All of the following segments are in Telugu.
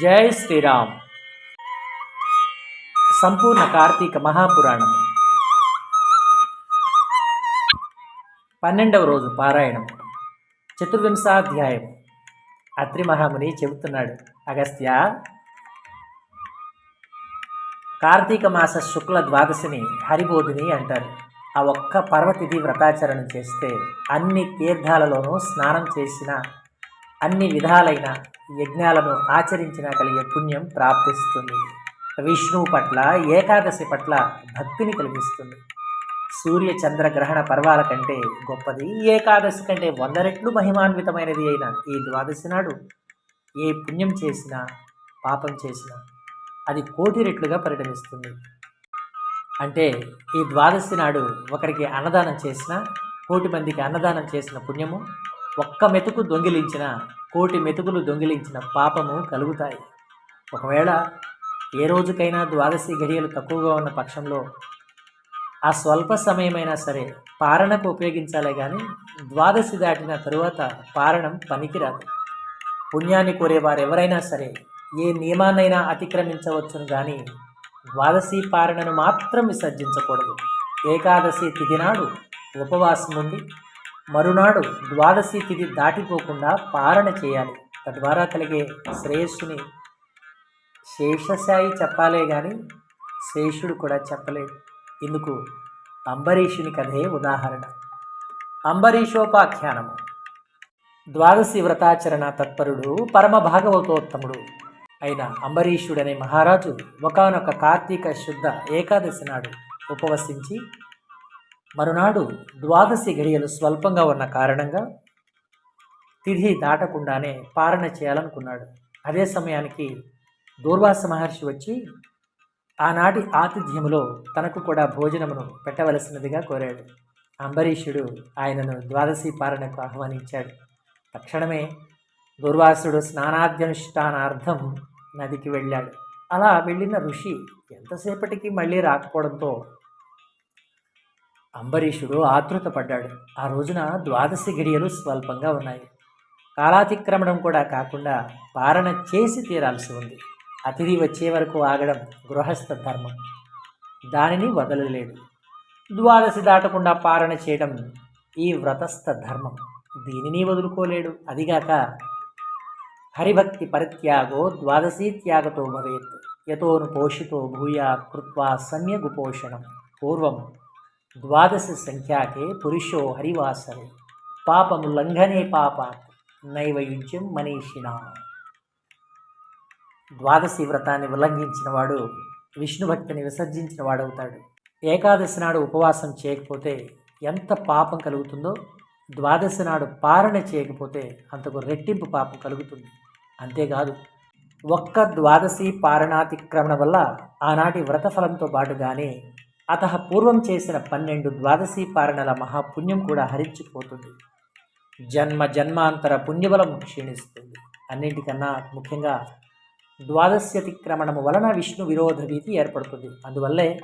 జై శ్రీరామ్. సంపూర్ణ కార్తీక మహాపురాణం. పన్నెండవ రోజు పారాయణం. చతుర్వింశాధ్యాయం అత్రి మహాముని చెబుతున్నాడు అగస్త్య కార్తీక మాస శుక్ల ద్వాదశిని హరిబోధిని అంటారు. ఆ ఒక్క పర్వతిథి వ్రతాచరణ చేస్తే అన్ని తీర్థాలలోనూ స్నానం చేసిన అన్ని విధాలైన యజ్ఞాలను ఆచరించిన కలిగే పుణ్యం ప్రాప్తిస్తుంది. విష్ణువు పట్ల ఏకాదశి పట్ల భక్తిని కలిగిస్తుంది. సూర్య చంద్ర గ్రహణ పర్వాల కంటే గొప్పది ఏకాదశి కంటే వంద రెట్లు మహిమాన్వితమైనది అయిన ఈ ద్వాదశి నాడు. ఏ పుణ్యం చేసినా పాపం చేసినా అది కోటి రెట్లుగా పరిణమిస్తుంది. అంటే ఈ ద్వాదశి నాడు ఒకరికి అన్నదానం చేసిన కోటి మందికి అన్నదానం చేసిన పుణ్యము ఒక్క మెతుకు దొంగిలించిన కోటి మెతుకులు దొంగిలించిన పాపము కలుగుతాయి. ఒకవేళ ఏ రోజుకైనా ద్వాదశి ఘడియలు తక్కువగా ఉన్న పక్షంలో ఆ స్వల్ప సమయమైనా సరే పారణకు ఉపయోగించాలే కానీ ద్వాదశి దాటిన తరువాత పారణం పనికిరాదు. పుణ్యాన్ని కోరేవారు ఎవరైనా సరే ఏ నియమాన్నైనా అతిక్రమించవచ్చును కానీ ద్వాదశి పారణను మాత్రం విసర్జించకూడదు. ఏకాదశి తిథి నాడు ఉపవాసం ఉండి మరునాడు ద్వాదశి తిథి దాటిపోకుండా పారణ చేయాలి. తద్వారా కలిగే శ్రేయస్సుని శేషశాయి చెప్పాలే కానీ శేషుడు కూడా చెప్పలేదు. ఇందుకు అంబరీషుని కథే ఉదాహరణ. అంబరీషోపాఖ్యానము. ద్వాదశి వ్రతాచరణ తత్పరుడు పరమ భాగవతోత్తముడు అయిన అంబరీషుడనే మహారాజు ఒకనొక కార్తీక శుద్ధ ఏకాదశి నాడు ఉపవసించి మరునాడు ద్వాదశి గడియలు స్వల్పంగా ఉన్న కారణంగా తిథి దాటకుండానే పారణ చేయాలనుకున్నాడు. అదే సమయానికి దూర్వాస మహర్షి వచ్చి ఆనాటి ఆతిథ్యములో తనకు కూడా భోజనమును పెట్టవలసినదిగా కోరాడు. అంబరీషుడు ఆయనను ద్వాదశి పారణకు ఆహ్వానించాడు. తక్షణమే దుర్వాసుడు స్నానాద్యనుష్ఠానార్థం నదికి వెళ్ళాడు. అలా వెళ్ళిన ఋషి ఎంతసేపటికి మళ్ళీ రాకపోవడంతో అంబరీషుడు ఆతృతపడ్డాడు ఆ రోజున ద్వాదశి గిడియలు స్వల్పంగా ఉన్నాయి. కాలాతిక్రమణం కూడా కాకుండా పారణ చేసి తీరాల్సి ఉంది. అతిథి వచ్చే వరకు ఆగడం గృహస్థ ధర్మం. దానిని వదలలేడు ద్వాదశి దాటకుండా పారణ చేయడం ఈ వ్రతస్థ ధర్మం. దీనిని వదులుకోలేడు. అదిగాక హరిభక్తి పరిత్యాగో ద్వాదశీ త్యాగతో భవేత్. యతోను పోషితో భూయా కృత్వా సమ్యగుపోషణం. పూర్వం ద్వాదశి సంఖ్యాకే పురుషో హరివాసరే. పాపము లంఘనే పాపాత్ నైవయుజ్యం మనీషిణ ద్వాదశి వ్రతాన్ని ఉల్లంఘించిన వాడు విష్ణు భక్తిని విసర్జించిన వాడవుతాడు. ఏకాదశి నాడు ఉపవాసం చేయకపోతే ఎంత పాపం కలుగుతుందో ద్వాదశి నాడు పారణ చేయకపోతే అంతకు రెట్టింపు పాపం కలుగుతుంది. అంతేకాదు ఒక్క ద్వాదశి పారణాతిక్రమణ వల్ల ఆనాటి వ్రతఫలంతో పాటుగానే అత పూర్వం చేసిన పన్నెండు ద్వాదశి పారణల మహాపుణ్యం కూడా హరించిపోతుంది. జన్మ జన్మాంతర పుణ్యబలం క్షీణిస్తుంది. అన్నింటికన్నా ముఖ్యంగా ద్వాదశ్యతిక్రమణము వలన విష్ణు విరోధ భీతి ఏర్పడుతుంది. అందువల్లే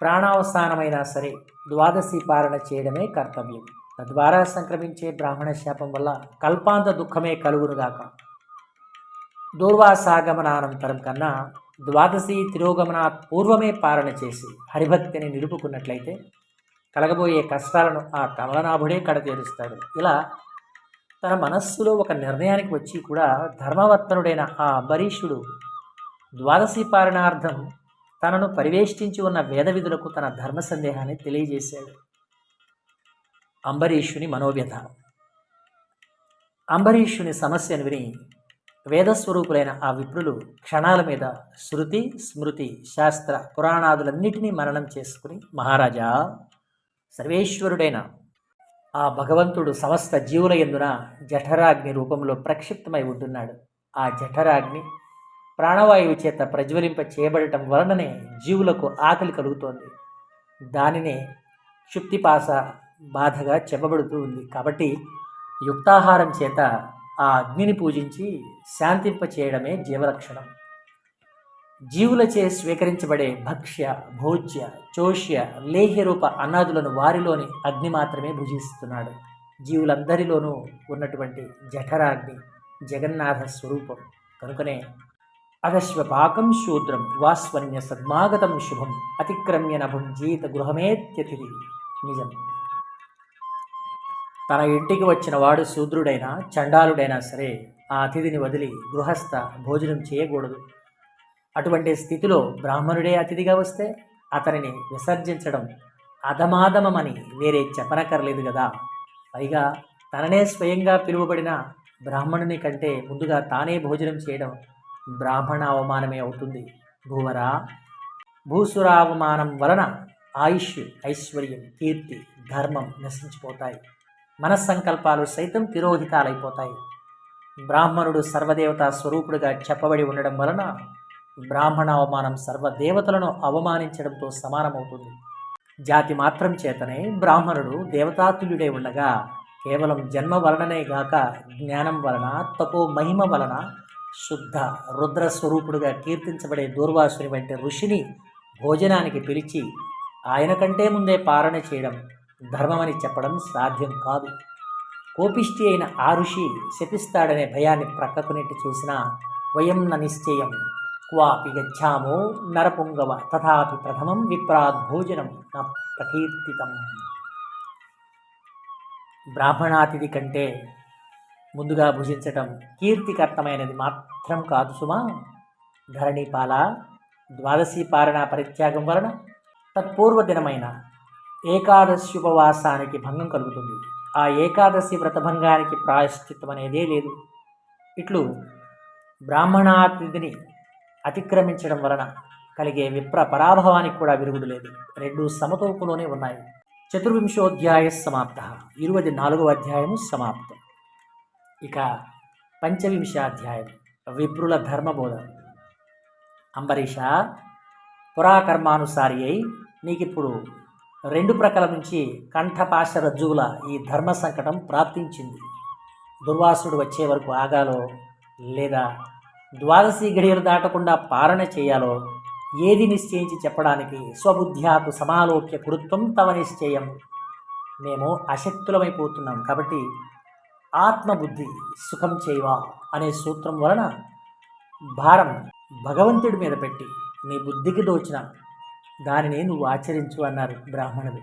ప్రాణావసానమైనా సరే ద్వాదశి పారణ చేయడమే కర్తవ్యం. తద్వారా సంక్రమించే బ్రాహ్మణ శాపం వల్ల కల్పాంత దుఃఖమే కలుగునుగాక. దూర్వాసాగమనానంతరం కన్నా ద్వాదశి తిరోగమనాత్ పూర్వమే పాలన చేసి హరిభక్తిని నిలుపుకున్నట్లయితే కలగబోయే కష్టాలను ఆ కమలనాభుడే కడతీరుస్తాడు. ఇలా తన మనస్సులో ఒక నిర్ణయానికి వచ్చి కూడా ధర్మవర్తనుడైన ఆ అంబరీషుడు ద్వాదశి పారణార్థం తనను పరివేష్టించి ఉన్న వేదవిధులకు తన ధర్మ సందేహాన్ని తెలియజేశాడు. అంబరీషుని మనోవ్యధ అంబరీషుని సమస్యను విని వేదస్వరూపులైన ఆ విప్రులు క్షణాల మీద శృతి స్మృతి శాస్త్ర పురాణాదులన్నిటినీ మరణం చేసుకుని మహారాజా సర్వేశ్వరుడైన ఆ భగవంతుడు సమస్త జీవుల ఎందున జఠరాగ్ని రూపంలో ప్రక్షిప్తమై ఉంటున్నాడు. ఆ జఠరాగ్ని ప్రాణవాయువు చేత ప్రజ్వలింప చేయబడటం వలననే జీవులకు ఆకలి కలుగుతోంది. దానినే క్షుప్తిపాస బాధగా చెప్పబడుతూ ఉంది. కాబట్టి యుక్తాహారం చేత ఆ అగ్నిని పూజించి శాంతింప చేయడమే జీవలక్షణం జీవులచే స్వీకరించబడే భక్ష్య భోజ్య చోష్య లేహ్య రూప అన్నాదులను వారిలోని అగ్ని మాత్రమే భుజిస్తున్నాడు. జీవులందరిలోనూ ఉన్నటువంటి జఠరాగ్ని జగన్నాథ స్వరూపం. కనుకనే అగశ్వపాకం శూద్రం వాస్వన్య సద్మాగతం శుభం అతిక్రమ్య నభుంజీత గృహమేత్యతిథి నిజం. తన ఇంటికి వచ్చిన వాడు శూద్రుడైనా చండాలుడైనా సరే ఆ అతిథిని వదిలి గృహస్థ భోజనం చేయకూడదు. అటువంటి స్థితిలో బ్రాహ్మణుడే అతిథిగా వస్తే అతనిని విసర్జించడం అధమాధమమని వేరే చెప్పనక్కర్లేదు కదా పైగా తననే స్వయంగా పిలువబడిన బ్రాహ్మణుని కంటే ముందుగా తానే భోజనం చేయడం బ్రాహ్మణ అవమానమే అవుతుంది. భూవరా! భూసురావమానం వలన ఆయుష్ ఐశ్వర్యం కీర్తి ధర్మం నశించిపోతాయి. మనస్సంకల్పాలు సైతం తిరోహితాలైపోతాయి బ్రాహ్మణుడు సర్వదేవతా స్వరూపుడుగా చెప్పబడి ఉండడం వలన బ్రాహ్మణ అవమానం సర్వదేవతలను అవమానించడంతో సమానమవుతుంది. జాతి మాత్రం చేతనే బ్రాహ్మణుడు దేవతాతుల్యుడే ఉండగా కేవలం జన్మ వలననే గాక జ్ఞానం వలన తపో మహిమ వలన శుద్ధ రుద్ర స్వరూపుడుగా కీర్తించబడే దూర్వాసుని వంటి ఋషిని భోజనానికి పిలిచి ఆయన కంటే ముందే పారణ చేయడం ధర్మమని చెప్పడం సాధ్యం కాదు. కోపిష్టి అయిన ఆ ఋషి శపిస్తాడనే భయాన్ని ప్రక్కకు నెట్టి చూసినా వయం న నిశ్చయం. క్వాపి గచ్చామో నరపుంగవ తథాపి ప్రథమం విప్రాద్ భోజనం న ప్రకీర్తితం. బ్రాహ్మణాతిథి కంటే ముందుగా భుజించటం కీర్తికర్తమైనది మాత్రం కాదు సుమా. ధరణిపాల ద్వాదశీ పారణ పరిత్యాగం వలన తత్పూర్వ దినమైన ఏకాదశి ఉపవాసానికి భంగం కలుగుతుంది. ఆ ఏకాదశి వ్రతభంగానికి ప్రాయశ్చిత్తం అనేదే లేదు. ఇట్లు బ్రాహ్మణాతిథిని అతిక్రమించడం వలన కలిగే విప్ర పరాభవానికి కూడా విరుగుడు లేదు. రెండు సమతూపులోనే ఉన్నాయి. చతుర్వింశోధ్యాయ సమాప్త. ఇరవై నాలుగవ అధ్యాయము సమాప్తం. ఇక పంచవింశాధ్యాయం. విప్రుల ధర్మబోధ. అంబరీష పురాకర్మానుసారి అయి నీకిప్పుడు రెండు ప్రకల నుంచి కంఠపాశ రజ్జువుల ఈ ధర్మ సంకటం ప్రాప్తించింది. దుర్వాసుడు వచ్చే వరకు ఆగాలో లేదా ద్వాదశి గడియలు దాటకుండా పాలన చేయాలో ఏది నిశ్చయించి చెప్పడానికి స్వబుద్ధ్యాకు సమాలోక్య కృత్వం తవ నిశ్చయం. మేము అశక్తులమైపోతున్నాం కాబట్టి ఆత్మబుద్ధి సుఖం చేయవా అనే సూత్రం వలన భారం భగవంతుడి మీద పెట్టి నీ బుద్ధికి దోచిన దానిని నువ్వు ఆచరించు అన్నారు బ్రాహ్మణుడు.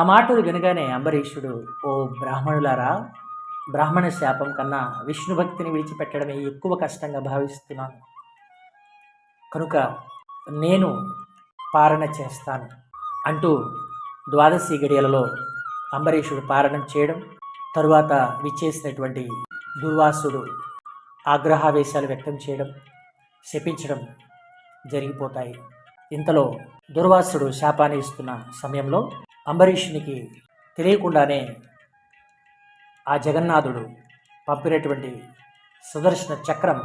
ఆ మాటలు వినగానే అంబరీషుడు ఓ బ్రాహ్మణులారా బ్రాహ్మణ శాపం కన్నా విష్ణు భక్తిని విడిచిపెట్టడమే ఎక్కువ కష్టంగా భావిస్తున్నాను. కనుక నేను పారణ చేస్తాను అంటూ ద్వాదశి గడియలలో అంబరీషుడు పారణం చేయడం తరువాత విచ్చేసినటువంటి దుర్వాసుడు ఆగ్రహావేశాలు వ్యక్తం చేయడం శపించడం జరిగిపోతాయి. ఇంతలో దుర్వాసుడు శాపాన్ని ఇస్తున్న సమయంలో అంబరీషునికి తెలియకుండానే ఆ జగన్నాథుడు పంపినటువంటి సుదర్శన చక్రం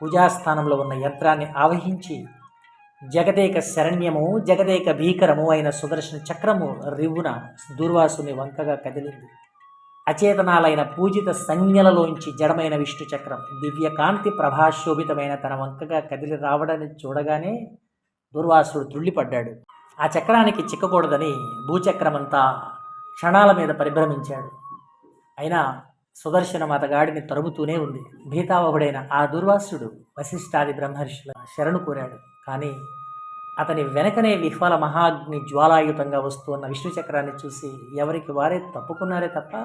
పూజాస్థానంలో ఉన్న యంత్రాన్ని ఆవహించి జగదేక శరణ్యము జగదేక భీకరము అయిన సుదర్శన చక్రము రివ్వున దుర్వాసుని వంకగా కదిలింది. అచేతనాలైన పూజిత సంజ్ఞలలోంచి జడమైన విష్ణు చక్రం దివ్యకాంతి ప్రభాశోభితమైన తన వంకగా కదిలి రావడాన్ని చూడగానే దుర్వాసుడు త్రుళ్ళిపడ్డాడు. ఆ చక్రానికి చిక్కకూడదని భూచక్రమంతా క్షణాల మీద పరిభ్రమించాడు. అయినా సుదర్శన మతగాడిని తరుముతూనే ఉంది. భీతావహుడైన ఆ దుర్వాసుడు వశిష్ఠాది బ్రహ్మర్షుల శరణు కోరాడు. కానీ అతని వెనకనే విహ్వల మహాగ్ని జ్వాలాయుతంగా వస్తున్న విష్ణు చక్రాన్ని చూసి ఎవరికి వారే తప్పుకున్నారే తప్ప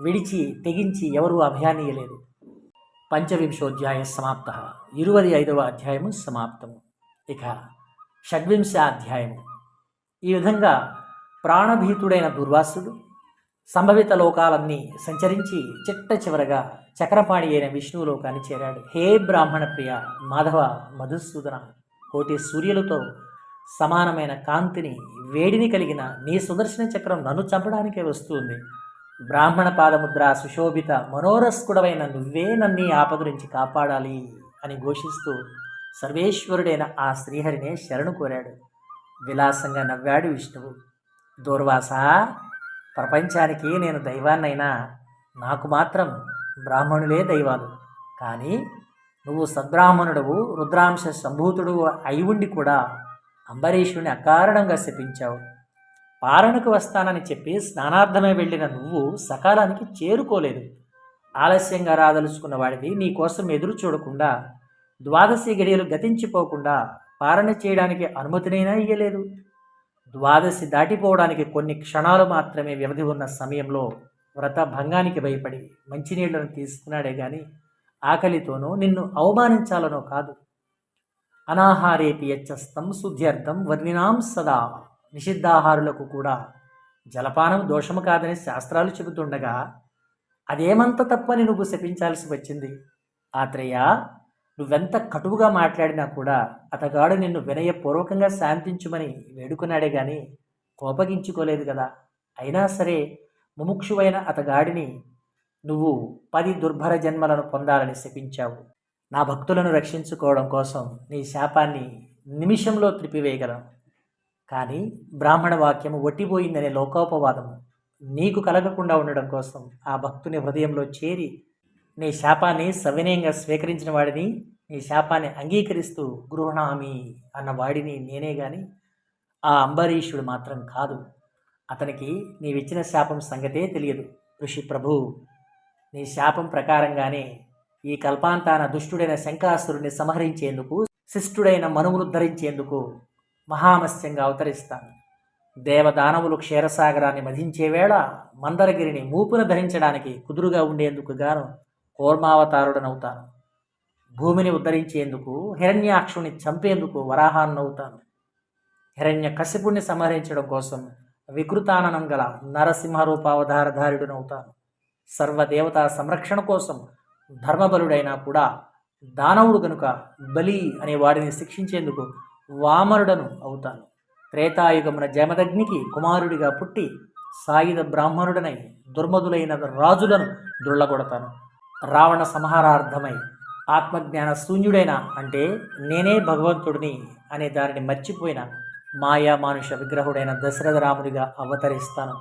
విడిచి తెగించి ఎవరూ అభయానీయలేదు. పంచవింశోధ్యాయ సమాప్త. ఇరువది ఐదవ అధ్యాయము సమాప్తము. ఇక షడ్వింశ అధ్యాయము ఈ విధంగా ప్రాణభీతుడైన దుర్వాసుడు సంభవిత లోకాలన్నీ సంచరించి చిట్ట చివరగా చక్రపాణి అయిన విష్ణులోకాన్ని చేరాడు. హే బ్రాహ్మణ ప్రియ మాధవ మధుసూదన కోటి సూర్యులతో సమానమైన కాంతిని వేడిని కలిగిన నీ సుదర్శన చక్రం నన్ను చంపడానికే వస్తుంది. బ్రాహ్మణ పాదముద్ర సుశోభిత మనోరస్కుడవైన నువ్వే నన్ను ఆప ఆపద నుంచి కాపాడాలి అని ఘోషిస్తూ సర్వేశ్వరుడైన ఆ శ్రీహరినే శరణు కోరాడు. విలాసంగా నవ్వాడు విష్ణువు. దూర్వాస ప్రపంచానికి నేను దైవాన్నైనా నాకు మాత్రం బ్రాహ్మణులే దైవాలు. కానీ నువ్వు సద్బ్రాహ్మణుడవు రుద్రాంశ సంభూతుడు అయి ఉండి కూడా అంబరీషుని అకారణంగా శపించావు. పారణకు వస్తానని చెప్పి స్నానార్థమే వెళ్ళిన నువ్వు సకాలానికి చేరుకోలేదు. ఆలస్యంగా రాదలుచుకున్న వాడివి నీ కోసం ఎదురు చూడకుండా ద్వాదశి గడియలు గతించిపోకుండా పారణ చేయడానికి అనుమతినైనా ఇయ్యలేదు. ద్వాదశి దాటిపోవడానికి కొన్ని క్షణాలు మాత్రమే వ్యవధి ఉన్న సమయంలో వ్రత భంగానికి భయపడి మంచినీళ్ళను తీసుకున్నాడే గాని ఆకలితోనో నిన్ను అవమానించాలనో కాదు. అనాహారేపి యచ్చస్తం శుద్ధ్యర్థం వర్ణినాం సదా. నిషిద్ధాహారులకు కూడా జలపానం దోషము కాదని శాస్త్రాలు చెబుతుండగా అదేమంత తప్పని నువ్వు శపించాల్సి వచ్చింది? ఆత్రేయ నువ్వెంత కటువుగా మాట్లాడినా కూడా అతగాడు నిన్ను వినయపూర్వకంగా శాంతించుమని వేడుకున్నాడే గాని కోపగించుకోలేదు కదా. అయినా సరే ముముక్షువైన అతగాడిని నువ్వు పది దుర్భర జన్మలను పొందాలని శపించావు. నా భక్తులను రక్షించుకోవడం కోసం నీ శాపాన్ని నిమిషంలో త్రిపివేయగలను కానీ బ్రాహ్మణ వాక్యము ఒట్టిపోయిందనే లోకోపవాదము నీకు కలగకుండా ఉండడం కోసం ఆ భక్తుని హృదయంలో చేరి నీ శాపాన్ని సవినయంగా స్వీకరించిన వాడిని నీ శాపాన్ని అంగీకరిస్తూ గృహణామి అన్న వాడిని నేనే గాని ఆ అంబరీషుడు మాత్రం కాదు. అతనికి నీవిచ్చిన శాపం సంగతే తెలియదు. ఋషి ప్రభు నీ శాపం ప్రకారంగానే ఈ కల్పాంతాన దుష్టుడైన శంకాసురుణ్ణి సంహరించేందుకు శిష్టుడైన మనువును ధరించేందుకు మహామత్స్యంగా అవతరిస్తాను. దేవదానవులు క్షీరసాగరాన్ని మధించే వేళ మందరగిరిని మూపున ధరించడానికి కుదురుగా ఉండేందుకు గాను కూర్మావతారుడనవుతాను భూమిని ఉద్ధరించేందుకు హిరణ్యాక్షుని చంపేందుకు వరాహాన్నవుతాను హిరణ్య కశిపుణ్ణి సంహరించడం కోసం వికృతాననం గల నరసింహరూపావధారధారుడునవుతాను సర్వదేవతా సంరక్షణ కోసం ధర్మబలుడైనా కూడా దానవుడు కనుక బలి అనే వాడిని శిక్షించేందుకు వామరుడను అవుతాను. త్రేతాయుగమున జమదగ్నికి కుమారుడిగా పుట్టి సాయుధ బ్రాహ్మణుడనై దుర్మధులైన రాజులను దుళ్ళగొడతాను. రావణ సంహారార్థమై ఆత్మజ్ఞాన శూన్యుడైన అంటే నేనే భగవంతుడిని అనే దానిని మర్చిపోయిన మాయా మానుష విగ్రహుడైన దశరథ రాముడిగా అవతరిస్తాను.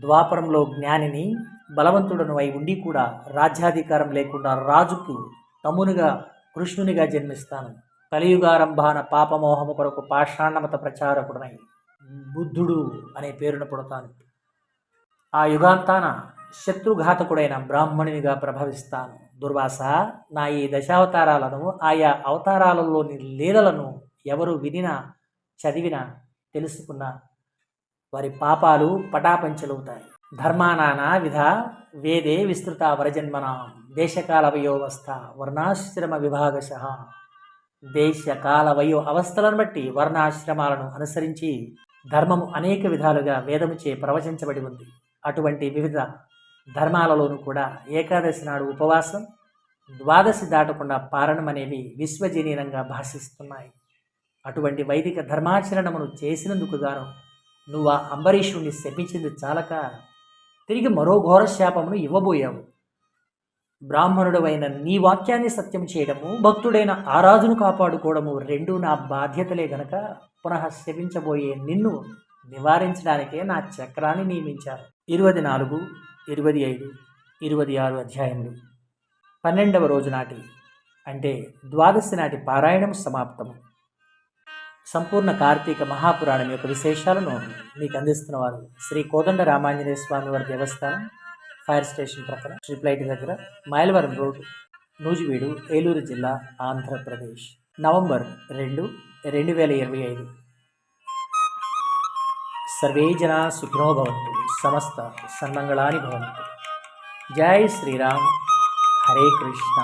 ద్వాపరంలో జ్ఞానిని బలవంతుడను అయి ఉండి కూడా రాజ్యాధికారం లేకుండా రాజుకు తమ్మునిగా కృష్ణునిగా జన్మిస్తాను. కలియుగారంభాన పాపమోహము కొరకు పాషాణమత ప్రచారకుడనై బుద్ధుడు అనే పేరును పుడతాను. ఆ యుగాంతాన శత్రుఘాతకుడైన బ్రాహ్మణునిగా ప్రభవిస్తాను. దుర్వాస నా ఈ దశావతారాలను ఆయా అవతారాలలోని లీలలను ఎవరు వినినా చదివినా తెలుసుకున్నా వారి పాపాలు పటాపంచలవుతాయి. ధర్మానానా విధ వేదే విస్తృత వరజన్మన. దేశకాల వయోవస్థ వర్ణాశ్రమ విభాగశ. దేశకాల వయో అవస్థలను బట్టి వర్ణాశ్రమాలను అనుసరించి ధర్మము అనేక విధాలుగా వేదముచే ప్రవచించబడి ఉంది. అటువంటి వివిధ ధర్మాలలోనూ కూడా ఏకాదశి నాడు ఉపవాసం ద్వాదశి దాటకుండా పారణం అనేవి విశ్వజనీయంగా భాషిస్తున్నాయి. అటువంటి వైదిక ధర్మాచరణమును చేసినందుకు గాను నువ్వు ఆ అంబరీషుణ్ణి శపించింది చాలక తిరిగి మరో ఘోర శాపమును ఇవ్వబోయావు. బ్రాహ్మణుడవైన నీ వాక్యాన్ని సత్యం చేయడము భక్తుడైన ఆరాధును కాపాడుకోవడము రెండు నా బాధ్యతలే గనక పునః శపించబోయే నిన్ను నివారించడానికే నా చక్రాన్ని నియమించారు. ఇరవై నాలుగు ఇరవై ఐదు ఇరవై ఆరు అధ్యాయములు. పన్నెండవ రోజు నాటి అంటే ద్వాదశి నాటి పారాయణం సమాప్తము. సంపూర్ణ కార్తీక మహాపురాణం యొక్క విశేషాలను మీకు అందిస్తున్న వారు శ్రీ కోదండ రామాంజనేయ స్వామి వారి దేవస్థానం ఫైర్ స్టేషన్ ప్రక్కన స్ట్రిప్ లైట్ దగ్గర మైలవరం రోడ్ నూజివీడు ఏలూరు జిల్లా ఆంధ్రప్రదేశ్. నవంబర్ రెండు రెండు వేల ఇరవై ఐదు. సర్వే జనా సుఖినో భవంతు సమస్త సన్మంగళాని భవంతు జై శ్రీరామ్ హరే కృష్ణ